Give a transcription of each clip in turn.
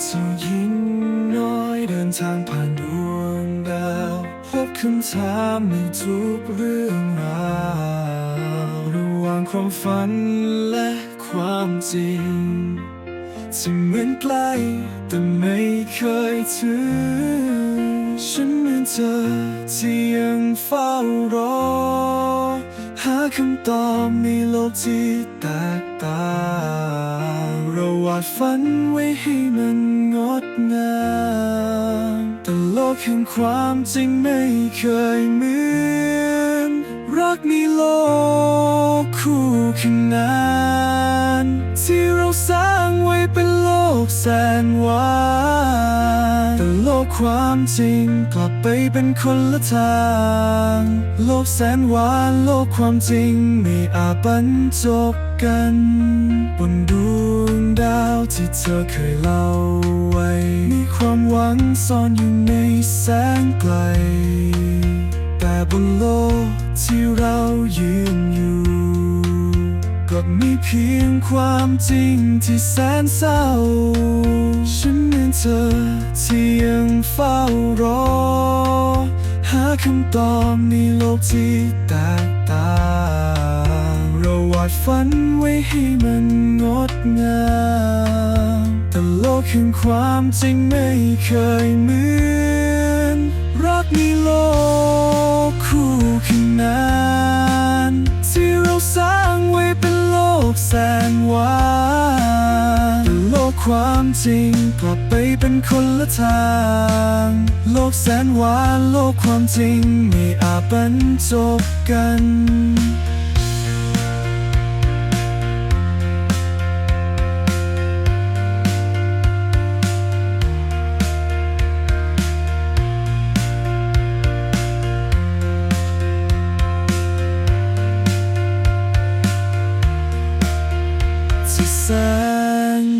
เจ้าหญิงน้อยเดินทางผ่านดวงดาว พบคำถามในทุกเรื่องราวระหว่างความฝันและความจริงที่เหมือนใกล้แต่ไม่เคยถึง ฉันเหมือนเธอที่ยังเฝ้ารอ หาคำตอบในโลกที่แตกต่างเราวาดฝันไว้ให้มันงดงามแต่โลกแห่งความจริงไม่เคยเหมือนรักในโลกคู่ขนานที่เราสร้างไว้เป็นโลกแสนหวาน ความจริงกลับไปเป็นคนละทาง โลกแสนหวานโลกความจริงไม่อาจบรรจบกัน บนดวงดาวที่เธอเคยเล่าไว้ มีความหวังซ่อนอยู่ในแสงไกล แต่บนโลกที่เรายืนอยู่กลับมีเพียงความจริงที่แสนเศร้าฉันเหมือน เธอที่ยังเฝ้ารอ หาคำตอบในโลกที่แตกต่างเราวาดฝันไว้ให้มันงดงามแต่โลกแห่งความจริงไม่เคยเหมือน รักในโลกคู่ขนาน ความจริงกลับไปเป็นคนละทาง โลกแสนหวานโลกความจริงไม่อาจบรรจบกัน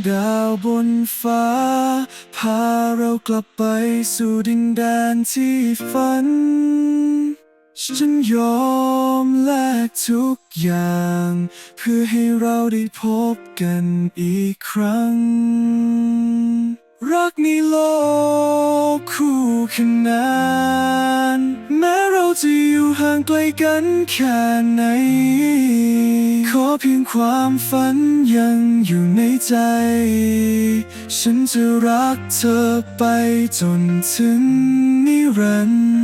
ดาวบนฟ้า พาเรากลับไปสู่ดินแดนที่ฝัน ฉันยอมแลกทุกอย่าง เพื่อให้เราได้พบกันอีกครั้ง รักในโลกคู่ขนาน ห่างไกลกันแค่ไหน ขอเพียงความฝันยังอยู่ในใจ ฉันจะรักเธอไปจนถึงนิรันดร์